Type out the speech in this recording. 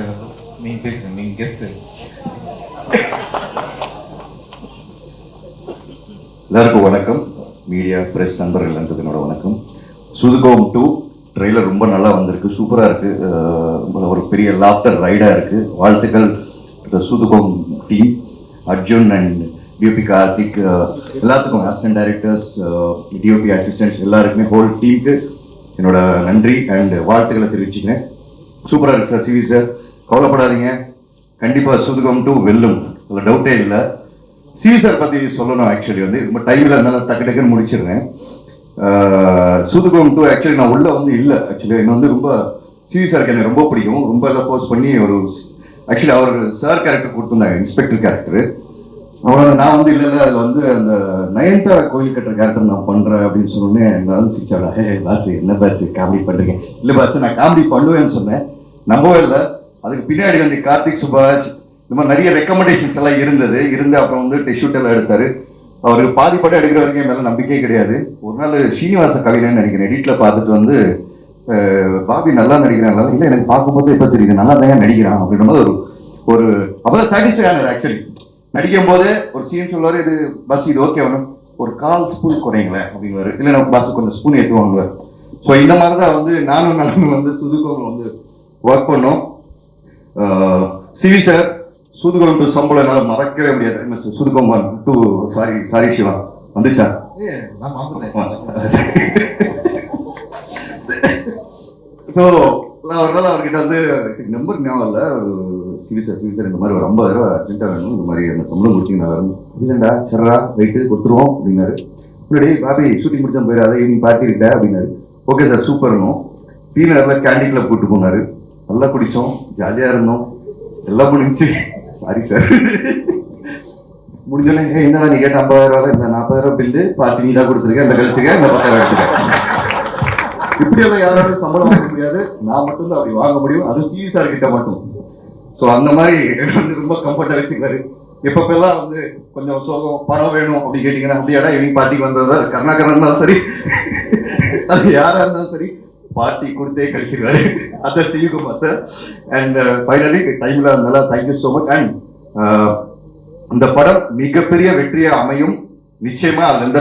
இல்லை நீங்கள் பேசுங்க நீங்கள் கெஸ்ட்டு எல்லாருக்கும் வணக்கம். மீடியா பிரஸ் நண்பர்கள் எல்லாத்துக்கும் வணக்கம். சுதுகோம் டூ ட்ரெய்லர் ரொம்ப நல்லா வந்திருக்கு சூப்பராக இருக்குது ஒரு பெரிய லாஃப்டர் ரைடாக இருக்குது வாழ்த்துக்கள் சுதுகோம் team Arjun and DOP Karthik. எல்லாத்துக்கும் அசிஸ்டன்ட் டைரக்டர்ஸ் டிஓபி அசிஸ்டன்ட்ஸ் எல்லாருக்குமே ஹோல் டீமுக்கு என்னோட நன்றி அண்ட் வாழ்த்துக்களை தெரிவிச்சுக்கிறேன். சூப்பராக இருக்கு சார் சிவி சார் கவலைப்படாதீங்க. கண்டிப்பாக சுதுகம் டூ வெல்லும். அதில் டவுட்டே இல்லை. சீசர் சார் பற்றி சொல்லணும் ஆக்சுவலி வந்து. ரொம்ப டைமில் இருந்தாலும் டக்கு டக்குன்னு முடிச்சிடுறேன். சுதுகம் டூ ஆக்சுவலி நான் உள்ளே வந்து இல்லை. ஆக்சுவலி என்ன வந்து ரொம்ப சிவி எனக்கு ரொம்ப பிடிக்கும். ரொம்ப எல்லாம் ஃபோர்ஸ் பண்ணி ஒரு ஆக்சுவலி அவர் சார் கேரக்டர் கொடுத்துருந்தாங்க இன்ஸ்பெக்டர் கேரக்டர் அவ்வளோ நான் வந்து இல்லை இல்லை அதில் வந்து அந்த நயன்தாரா கோயில் கட்டுற கேரக்டர் நான் பண்ணுறேன் அப்படின்னு சொன்னோடனே நான் சிரிச்சாடா ஹே பாஸ் என்ன பாஸ் காமெடி பண்ணுறீங்க இல்லை பாஸ் நான் காமெடி பண்ணுவேன்னு சொன்னேன். நம்பவே இல்லை. அதுக்கு பின்னாடி வந்து கார்த்திக் சுபாஷ் இந்த மாதிரி நிறைய ரெக்கமெண்டேஷன்ஸ் எல்லாம் இருந்தது. இருந்து அப்புறம் வந்து ஷூட் எல்லாம் எடுத்தாரு. அவருக்கு பாதிப்பாடு எடுக்கிற வரைக்கும் மேலே நம்பிக்கையே கிடையாது. ஒரு நாள் ஸ்ரீனிவாச கவிதைன்னு நினைக்கிறேன். எடிட்டில் பார்த்துட்டு வந்து பாபி நல்லா நடிக்கிறான் இல்லை எனக்கு பார்க்கும்போது எப்போ தெரியுது? நல்லா தான் நடிக்கிறான் அப்படின்ற மாதிரி ஒரு ஒரு அப்போதான் சாட்டிஸ்ஃபை ஆனார் ஆக்சுவலி நடிக்கும் போது ஒரு சீன் சொல்லுவார் இது பஸ் இது ஓகே வேணும் ஒரு கால் ஸ்பூன் குறைங்களேன் அப்படின்வாரு இல்லை நம்ம பஸ் கொஞ்சம் ஸ்பூன் ஏற்றுவாங்க வாங்குவார். ஸோ இந்த மாதிரி தான் வந்து நானும் நானும் வந்து சுதுகோவில் வந்து ஒர்க் பண்ணோம். சிவி சார் சுதுகோம் டு சம்பளம் என்னால் மறக்கவே முடியாது. என்ன சார், சுதுகோமான் டு சாரி சாரி சிவா. வந்துச்சா? ஸோ நான் ஒரு நாள் அவர்கிட்ட வந்து நம்பர் ஞாபகம் இல்லை. சிவி சார் சிவி சார் இந்த மாதிரி ஒரு ஐம்பது ரூபா அர்ஜென்ட்டாக வேணும். இந்த மாதிரி அந்த சம்பளம் கொடுத்தீங்கன்னா அப்படிதான்டா சரிடா வெயிட்டு கொடுத்துருவோம் அப்படின்னாரு. முன்னாடி பாபி ஷூட்டிங் முடிச்சா போயிடாத ஈவினிங் பார்ட்டி இருக்கா அப்படின்னாரு. ஓகே சார் சூப்பர்னும் டீ நேரில் கேண்டீன் கிளப் கூட்டு போனாரு. நல்லா குடித்தோம் ஜாலியாக இருந்தோம். எல்லாம் முடிஞ்சு சாரி சார் முடிஞ்சோடனே ஏ என்னடா நீ கேட்ட ஐம்பதாயிரம் ரூபா இந்த நாற்பதாயிரம் பில்லு பார்ட்டி நீ தான் கொடுத்துருக்கேன் இந்த கழிச்சுக்க இந்த பத்தாயிரம் எடுத்துக்க. இப்படியெல்லாம் யாராலும் சம்பளம் வாங்க முடியாது. நான் மட்டும் தான் அப்படி வாங்க முடியும். அது சிவி சார் கிட்ட மட்டும். ஸோ அந்த மாதிரி வந்து ரொம்ப கம்ஃபர்ட்டாக வச்சுக்கிறாரு எப்பப்பெல்லாம் வந்து கொஞ்சம் சோகம் பணம் வேணும் அப்படி கேட்டிங்கன்னா அப்படியாடா இவங்க பாட்டிக்கு வந்ததா? கருணாகரன் இருந்தாலும் சரி. அது யாரா இருந்தாலும் சரி. பார்ட்டி கொடுத்தே கழிச்சிருக்காரு அதை சிவிகுமார் சார் அண்ட் ஃபைனலி டைமில் நல்லா தேங்க்யூ ஸோ மச் அண்ட் இந்த படம் மிகப்பெரிய வெற்றியை அமையும். நிச்சயமாக அதுலேருந்து